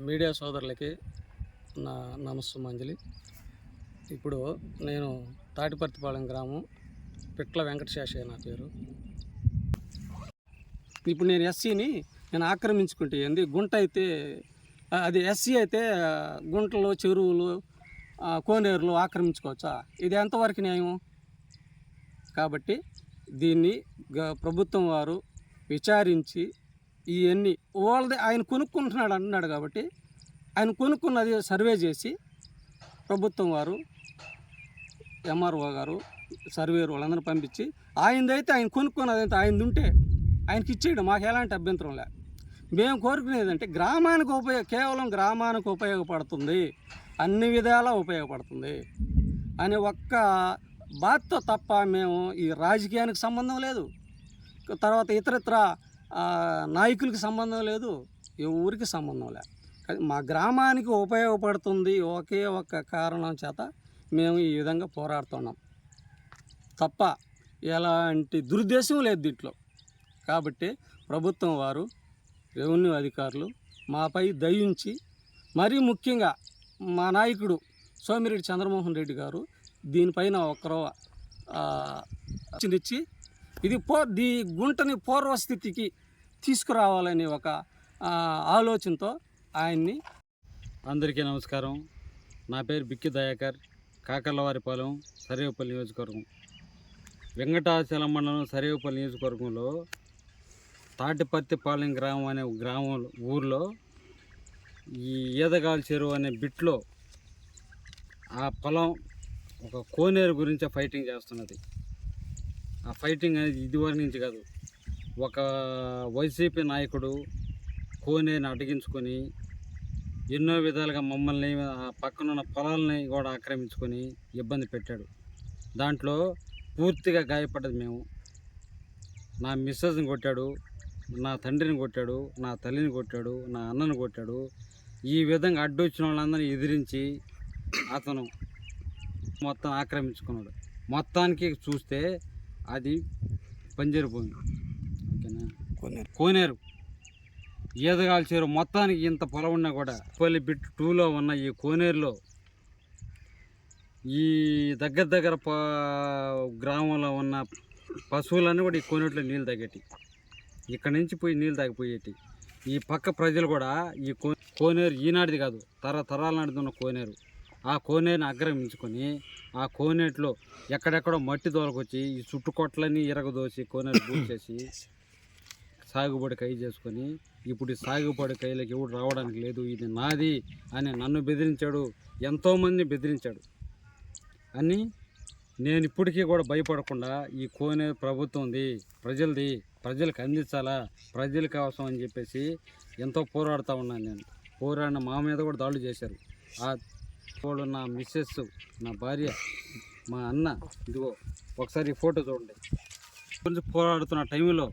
Media సోదరులకి నా నమస్సుమంజలి ఇప్పుడు నేను తాటిపర్తిపాలెం గ్రామం పిట్ల వెంకటశేషయ్య నా పేరు. ఇప్పుడు నేను ఎస్సీని నేను ఆక్రమించుకుంటే ఏంది? గుంట అయితే అది ఎస్సీ అయితే గుంటలు చెరువులు కోనేరులు ఆక్రమించుకోవచ్చా? ఇది ఎంతవరకు న్యాయం? కాబట్టి దీన్ని గ- ప్రభుత్వం వారు విచారించి ఇవన్నీ వాళ్ళది ఆయన కొనుక్కుంటున్నాడు అంటున్నాడు కాబట్టి ఆయన కొనుక్కున్నది సర్వే చేసి ప్రభుత్వం వారు ఎంఆర్ఓ గారు సర్వేరు వాళ్ళందరూ పంపించి ఆయనదైతే ఆయన కొనుక్కున్నది అయితే ఆయనది ఉంటే ఆయనకి ఇచ్చేయడం మాకు ఎలాంటి అభ్యంతరం లే. మేము కోరుకునేది అంటే గ్రామానికి ఉపయోగ కేవలం గ్రామానికి ఉపయోగపడుతుంది. అన్ని విధాలా ఉపయోగపడుతుంది. అనే ఒక్క బాధతో తప్ప మేము ఈ రాజకీయానికి సంబంధం లేదు. తర్వాత ఇతరత్ర నాయకులకి సంబంధం లేదు ఎవరికి సంబంధం లేదు మా గ్రామానికి ఉపయోగపడుతుంది ఒకే ఒక్క కారణం చేత మేము ఈ విధంగా పోరాడుతున్నాం. తప్ప ఎలాంటి దురుద్దేశం లేదు దీంట్లో. కాబట్టి ప్రభుత్వం వారు రెవెన్యూ అధికారులు మాపై దయించి మరీ ముఖ్యంగా మా నాయకుడు సోమిరెడ్డి చంద్రమోహన్ రెడ్డి గారు దీనిపైన ఒకరో ఇచ్చి ఇది పో దీ గుంటని పూర్వస్థితికి తీసుకురావాలనే ఒక ఆలోచనతో ఆయన్ని అందరికీ నమస్కారం. నా పేరు బిక్కి దయాకర్ కాకర్లవారిపాలెం సరేవపల్లి నియోజకవర్గం. వెంకటాచలం మండలం సరేవపల్లి నియోజకవర్గంలో తాటిపత్తిపాలెం గ్రామం అనే గ్రామం ఊర్లో ఈ ఈదగాల చెరువు అనే బిట్లో ఆ పొలం ఒక కోనేరు గురించి ఫైటింగ్ చేస్తున్నది. ఆ ఫైటింగ్ అనేది ఇదివరకు నుంచి కాదు ఒక వైసీపీ నాయకుడు కోనేని అడ్డగించుకొని ఎన్నో విధాలుగా మమ్మల్ని పక్కనున్న పొలాలని కూడా ఆక్రమించుకొని ఇబ్బంది పెట్టాడు. దాంట్లో పూర్తిగా గాయపడ్డది మేము. నా మిస్సెస్ని కొట్టాడు నా తండ్రిని కొట్టాడు నా తల్లిని కొట్టాడు నా అన్నని కొట్టాడు. ఈ విధంగా అడ్డొచ్చిన వాళ్ళందరినీ ఎదిరించి అతను మొత్తం ఆక్రమించుకున్నాడు. మొత్తానికి చూస్తే అది పంజరిపోయింది. కోనేరు. ఈదగాల చెరువు మొత్తానికి ఇంత పొలం ఉన్నా కూడా పల్లి బిట్ టూలో ఉన్న ఈ కోనేరులో ఈ దగ్గర దగ్గర గ్రామంలో ఉన్న పశువులన్నీ కూడా ఈ కోనేరులో నీళ్ళు తాగేటి. ఇక్కడ నుంచి పోయి నీళ్ళు తాగిపోయేటి. ఈ పక్క ప్రజలు కూడా ఈ కో కోనేరు ఈనాటిది కాదు తరతరాల నాటిది ఉన్న కోనేరు. ఆ కోనేరుని ఆక్రమించుకొని ఆ కోనేటిలో ఎక్కడెక్కడో మట్టి దోలకొచ్చి ఈ చుట్టుకొట్లని ఇరగదోసి కోనేరు పూడ్చేసి సాగుబడి కై చేసుకొని ఇప్పుడు ఈ సాగుబడి కైలకి ఎవడు రావడానికి లేదు. ఇది నాది అని నన్ను బెదిరించాడు. ఎంతోమంది బెదిరించాడు. అని నేను ఇప్పటికీ కూడా భయపడకుండా ఈ కోనే ప్రభుత్వంది ప్రజలది ప్రజలకు అందించాలా ప్రజలకు అవసరం అని చెప్పేసి ఎంతో పోరాడుతూ ఉన్నాను నేను. పోరాడిన మా మీద కూడా దాడులు చేశారు. ఆ వాళ్ళు నా మిస్సెస్ నా భార్య మా అన్న ఇదిగో ఒకసారి ఈ ఫోటో చూడండి. గురించి పోరాడుతున్న టైంలో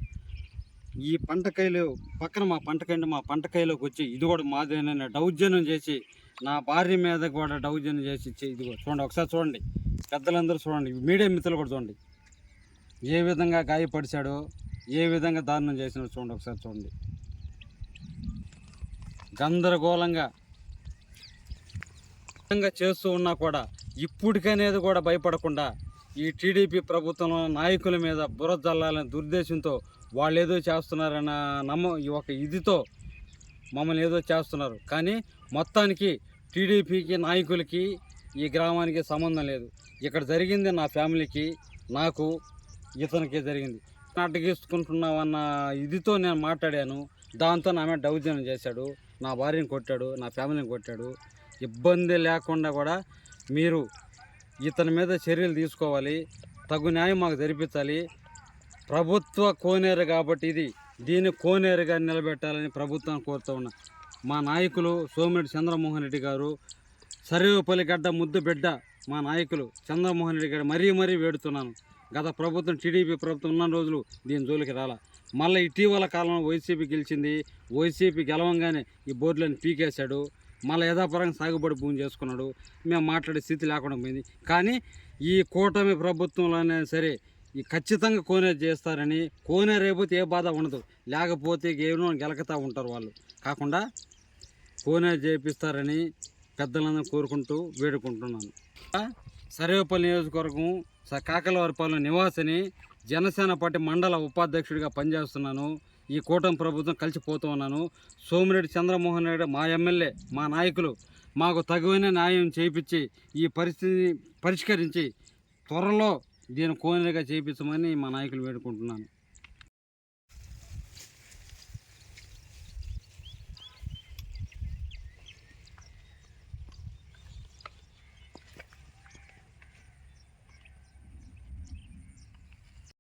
ఈ పంటకాయలు పక్కన మా పంటకాయ మా పంటకాయలోకి వచ్చి ఇది కూడా మాదేనని దౌర్జన్యం చేసి నా భార్య మీద కూడా దౌర్జన్యం చేసి ఇచ్చి చూడండి ఒకసారి చూడండి. పెద్దలందరూ చూడండి మీడియా మిత్రులు కూడా చూడండి. ఏ విధంగా గాయపడిచాడో ఏ విధంగా దారుణం చేసినాడో చూడండి ఒకసారి చూడండి. గందరగోళంగా చేస్తూ ఉన్నా కూడా ఇప్పటికనేది కూడా భయపడకుండా ఈ టీడీపీ ప్రభుత్వంలో నాయకుల మీద బురద జల్లాలనే దుర్దేశంతో వాళ్ళు ఏదో చేస్తున్నారన్న నమ్మ ఈ ఒక ఇదితో మమ్మల్ని ఏదో చేస్తున్నారు. కానీ మొత్తానికి టీడీపీకి నాయకులకి ఈ గ్రామానికి సంబంధం లేదు. ఇక్కడ జరిగింది నా ఫ్యామిలీకి నాకు ఇతనికి జరిగింది. నాటకీసుకుంటున్నామన్న ఇదితో నేను మాట్లాడాను. దాంతో నా మీద దౌర్జన్యం చేశాడు. నా భార్యని కొట్టాడు నా ఫ్యామిలీని కొట్టాడు. ఇబ్బంది లేకుండా కూడా మీరు ఇతని మీద చర్యలు తీసుకోవాలి. తగు న్యాయం మాకు జరిపించాలి. ప్రభుత్వ కోనేరు కాబట్టి ఇది దీన్ని కోనేరుగా నిలబెట్టాలని ప్రభుత్వం కోరుతూ ఉన్నా. మా నాయకులు సోమిరెడ్డి చంద్రమోహన్ రెడ్డి గారు సర్వేపల్లి గడ్డ ముద్దు బిడ్డ మా నాయకులు చంద్రమోహన్ రెడ్డి గారు మరీ మరీ వేడుతున్నాను. గత ప్రభుత్వం టీడీపీ ప్రభుత్వం ఉన్న రోజులు దీని జోలికి రాలా. మళ్ళీ ఇటీవల కాలంలో వైసీపీ గెలిచింది. వైసీపీ గెలవంగానే ఈ బోర్డులను పీకేశాడు. మళ్ళీ యథాపరంగా సాగుబడి భూమి చేసుకున్నాడు. మేము మాట్లాడే స్థితి లేకుండా పోయింది. కానీ ఈ కూటమి ప్రభుత్వంలోనే సరే ఈ ఖచ్చితంగా కోనేరు చేస్తారని కోనేరు అయిపోతే ఏ బాధ ఉండదు. లేకపోతే ఏమో గెలకతా ఉంటారు వాళ్ళు. కాకుండా కోనేరు చేపిస్తారని పెద్దలందరూ కోరుకుంటూ వేడుకుంటున్నాను. సర్వేపల్లి నియోజకవర్గం కాకలవారిపాలెం నివాసిని జనసేన పార్టీ మండల ఉపాధ్యక్షుడిగా పనిచేస్తున్నాను. ఈ కూటమి ప్రభుత్వం కలిసిపోతూ ఉన్నాను. సోమిరెడ్డి చంద్రమోహన్ రెడ్డి మా ఎమ్మెల్యే మా నాయకులు మాకు తగువైన న్యాయం చేయించి ఈ పరిస్థితిని పరిష్కరించి త్వరలో దీన్ని కోనేగా చేయించమని మా నాయకులు వేడుకుంటున్నాను.